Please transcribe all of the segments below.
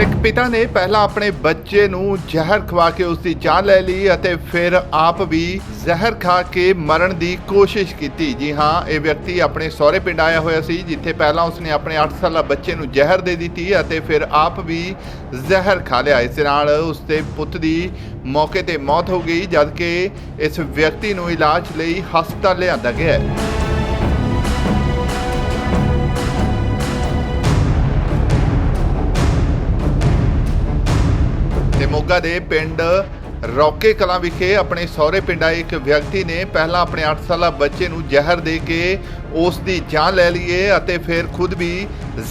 ਇੱਕ ਪਿਤਾ ਨੇ ਪਹਿਲਾਂ ਆਪਣੇ ਬੱਚੇ ਨੂੰ ਜ਼ਹਿਰ ਖਵਾ ਕੇ ਉਸ ਦੀ ਜਾਨ ਲੈ ਲਈ ਅਤੇ ਫਿਰ ਆਪ ਵੀ ਜ਼ਹਿਰ ਖਾ ਕੇ ਮਰਨ ਦੀ ਕੋਸ਼ਿਸ਼ ਕੀਤੀ। ਜੀ ਹਾਂ, ਇਹ ਵਿਅਕਤੀ ਆਪਣੇ ਸਹੁਰੇ ਪਿੰਡ ਆਇਆ ਹੋਇਆ ਸੀ, ਜਿੱਥੇ ਪਹਿਲਾਂ ਉਸਨੇ ਆਪਣੇ 8 ਸਾਲਾ ਬੱਚੇ ਨੂੰ ਜ਼ਹਿਰ ਦੇ ਦਿੱਤੀ ਅਤੇ ਫਿਰ ਆਪ ਵੀ ਜ਼ਹਿਰ ਖਾ ਲਿਆ। ਇਸ ਨਾਲ ਉਸਦੇ ਪੁੱਤ ਦੀ ਮੌਕੇ ਤੇ ਮੌਤ ਹੋ ਗਈ, ਜਦਕਿ ਇਸ ਵਿਅਕਤੀ ਨੂੰ ਇਲਾਜ ਲਈ ਹਸਪਤਾਲ ਲਿਆਂਦਾ ਗਿਆ। ਮੋਗਾ ਦੇ ਪਿੰਡ ਰੌਕੇ ਕਲਾਂ ਵਿਖੇ ਆਪਣੇ ਸਹੁਰੇ ਪਿੰਡ ਆਏ ਇੱਕ ਵਿਅਕਤੀ ਨੇ ਪਹਿਲਾਂ ਆਪਣੇ 8 ਸਾਲਾ ਬੱਚੇ ਨੂੰ ਜ਼ਹਿਰ ਦੇ ਕੇ ਉਸ ਦੀ ਜਾਨ ਲੈ ਲਈਏ ਅਤੇ ਫਿਰ ਖੁਦ ਵੀ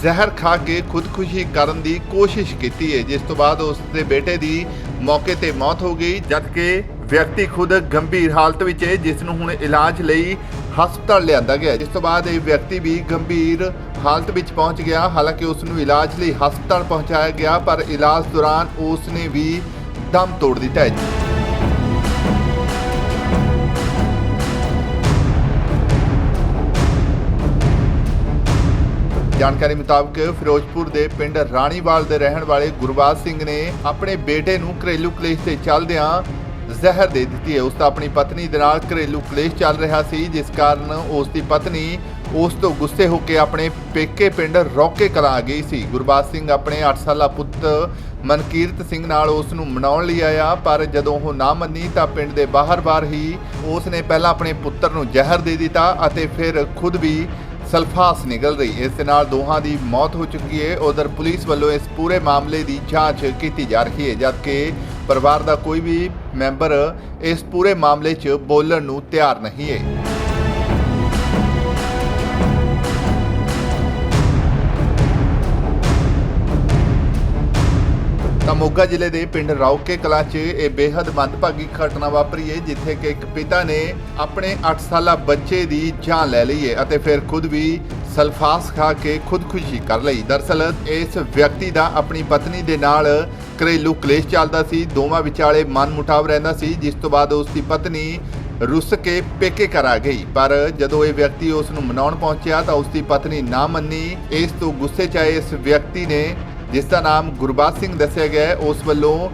ਜ਼ਹਿਰ ਖਾ ਕੇ ਖੁਦਕੁਸ਼ੀ ਕਰਨ ਦੀ ਕੋਸ਼ਿਸ਼ ਕੀਤੀ ਹੈ ਜਿਸ ਤੋਂ ਬਾਅਦ ਉਸ ਦੇ ਬੇਟੇ ਦੀ ਮੌਕੇ ਤੇ ਮੌਤ ਹੋ ਗਈ। ਜਦਕਿ ਵਿਅਕਤੀ ਖੁਦ ਗੰਭੀਰ ਹਾਲਤ ਵਿੱਚ ਹੈ ਜਿਸ ਨੂੰ ਹੁਣ ਇਲਾਜ ਲਈ ਹਸਪਤਾਲ ਲਿਆਂਦਾ ਗਿਆ। ਜਿਸ ਤੋਂ ਬਾਅਦ ਇਹ ਵਿਅਕਤੀ ਵੀ ਗੰਭੀਰ ਹਾਲਤ ਵਿੱਚ ਪਹੁੰਚ ਗਿਆ। ਹਾਲਾਂਕਿ ਉਸ ਨੂੰ ਇਲਾਜ ਲਈ ਹਸਪਤਾਲ ਪਹੁੰਚਾਇਆ ਗਿਆ, ਪਰ ਇਲਾਜ ਦੌਰਾਨ ਉਸ ਨੇ ਵੀ ਦਮ ਤੋੜ ਦਿੱਤਾ ਹੈ। ਜਾਣਕਾਰੀ ਮੁਤਾਬਕ ਫਿਰੋਜ਼ਪੁਰ ਦੇ ਪਿੰਡ ਰਾਣੀਵਾਲ ਦੇ ਰਹਿਣ ਵਾਲੇ ਗੁਰਬਾਜ ਸਿੰਘ ਨੇ ਆਪਣੇ ਬੇਟੇ ਨੂੰ ਘਰੇਲੂ ਕਲੇਸ਼ ਤੇ ਚੱਲਦਿਆਂ ਜ਼ਹਿਰ ਦੇ ਦਿੱਤੀ ਹੈ। ਉਸ ਦਾ ਆਪਣੀ ਪਤਨੀ ਦੇ ਨਾਲ ਘਰੇਲੂ ਕਲੇਸ਼ ਚੱਲ ਰਿਹਾ ਸੀ, ਜਿਸ ਕਾਰਨ ਉਸ ਦੀ ਪਤਨੀ ਉਸ ਤੋਂ ਗੁੱਸੇ ਹੋ ਕੇ ਆਪਣੇ ਪੇਕੇ ਪਿੰਡ ਰੌਕੇ ਕਲਾਂ ਆ ਗਈ ਸੀ। ਗੁਰਬਾਜ ਸਿੰਘ ਆਪਣੇ 8 ਸਾਲਾ ਪੁੱਤ ਮਨਕੀਰਤ ਸਿੰਘ ਨਾਲ ਉਸ ਨੂੰ ਮਨਾਉਣ ਲਈ ਆਇਆ, ਪਰ ਜਦੋਂ ਉਹ ਨਾ ਮੰਨੀ ਤਾਂ ਪਿੰਡ ਦੇ ਬਾਹਰ-ਬਾਹਰ ਹੀ ਉਸ ਨੇ ਪਹਿਲਾਂ ਆਪਣੇ ਪੁੱਤਰ ਨੂੰ ਜ਼ਹਿਰ ਦੇ ਦਿੱਤਾ ਅਤੇ ਫਿਰ ਖੁਦ ਵੀ ਸਲਫਾਸ ਨਿਕਲ ਰਹੀ। ਇਸ ਦੇ ਨਾਲ ਦੋਹਾਂ ਦੀ ਮੌਤ ਹੋ ਚੁੱਕੀ ਹੈ। ਉਧਰ ਪੁਲਿਸ ਵੱਲੋਂ ਇਸ ਪੂਰੇ ਮਾਮਲੇ ਦੀ ਜਾਂਚ ਕੀਤੀ ਜਾ ਰਹੀ ਹੈ, ਜਦਕਿ ਪਰਿਵਾਰ ਦਾ ਕੋਈ ਵੀ ਮੈਂਬਰ ਇਸ ਪੂਰੇ ਮਾਮਲੇ 'ਚ ਬੋਲਣ ਨੂੰ ਤਿਆਰ ਨਹੀਂ ਹੈ। ਤਾਂ ਮੋਗਾ ਜ਼ਿਲ੍ਹੇ ਦੇ ਪਿੰਡ ਰੌਕੇ ਕਲਾਂ 'ਚ ਇਹ ਬੇਹੱਦ ਮੰਦਭਾਗੀ ਘਟਨਾ ਵਾਪਰੀ ਹੈ, ਜਿੱਥੇ ਕਿ ਇੱਕ ਪਿਤਾ ਨੇ ਆਪਣੇ 8 ਸਾਲਾ ਬੱਚੇ ਦੀ ਜਾਨ ਲੈ ਲਈ ਹੈ ਅਤੇ ਫਿਰ ਖੁਦ ਵੀ ਸਲਫਾਸ ਖਾ ਕੇ ਖੁਦਕੁਸ਼ੀ ਕਰ ਲਈ। ਦਰਸਲ, ਇਸ ਵਿਅਕਤੀ ਦਾ ਆਪਣੀ ਪਤਨੀ ਦੇ ਨਾਲ ਘਰੇਲੂ ਕਲੇਸ਼ ਚੱਲਦਾ ਸੀ। ਦੋਵਾਂ ਵਿਚਾਲੇ ਮਨ ਮੁਟਾਵ ਰਹਿੰਦਾ ਸੀ, ਜਿਸ ਤੋਂ ਬਾਅਦ ਉਸ ਦੀ ਪਤਨੀ ਰੁੱਸ ਕੇ ਪੇਕੇ ਘਰ ਆ ਗਈ। ਪਰ ਜਦੋਂ ਇਹ ਵਿਅਕਤੀ ਉਸ ਨੂੰ ਮਨਾਉਣ ਪਹੁੰਚਿਆ ਤਾਂ ਉਸ ਦੀ ਪਤਨੀ ਨਾ ਮੰਨੀ। ਇਸ ਤੋਂ ਗੁੱਸੇ 'ਚ ਆਏ ਇਸ ਵਿਅਕਤੀ ਨੇ ਜਿਸ ਦਾ ਨਾਮ ਗੁਰਬਾਜ ਸਿੰਘ ਦੱਸਿਆ ਗਿਆ ਹੈ, ਉਸ ਵੱਲੋਂ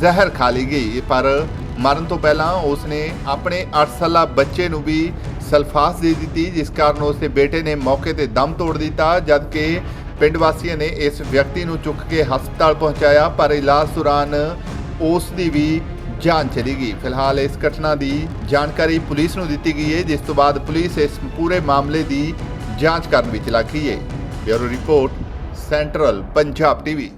ਜ਼ਹਿਰ ਖਾ ਲਈ ਗਈ। ਪਰ ਮਰਨ ਤੋਂ ਪਹਿਲਾਂ ਉਸ ਨੇ ਆਪਣੇ 8 ਸਾਲਾ ਬੱਚੇ ਨੂੰ ਵੀ ਸਲਫਾਸ ਦੇ ਦਿੱਤੀ, ਜਿਸ ਕਾਰਨ ਉਸ ਦੇ ਬੇਟੇ ਨੇ ਮੌਕੇ ਤੇ ਦਮ ਤੋੜ ਦਿੱਤਾ, ਜਦਕਿ ਪਿੰਡ ਵਾਸੀਆਂ ਨੇ ਇਸ ਵਿਅਕਤੀ ਨੂੰ ਚੁੱਕ ਕੇ ਹਸਪਤਾਲ ਪਹੁੰਚਾਇਆ, ਪਰ ਇਲਾਜ ਦੌਰਾਨ ਉਸ ਦੀ ਵੀ ਜਾਨ ਚਲੀ ਗਈ। ਫਿਲਹਾਲ ਇਸ ਘਟਨਾ ਦੀ ਜਾਣਕਾਰੀ ਪੁਲਿਸ ਨੂੰ ਦਿੱਤੀ ਗਈ ਹੈ, ਜਿਸ ਤੋਂ ਬਾਅਦ ਪੁਲਿਸ ਇਸ ਪੂਰੇ ਮਾਮਲੇ ਦੀ ਜਾਂਚ ਕਰਨ ਵਿੱਚ ਲੱਗੀ ਹੈ। Bureau report central Punjab TV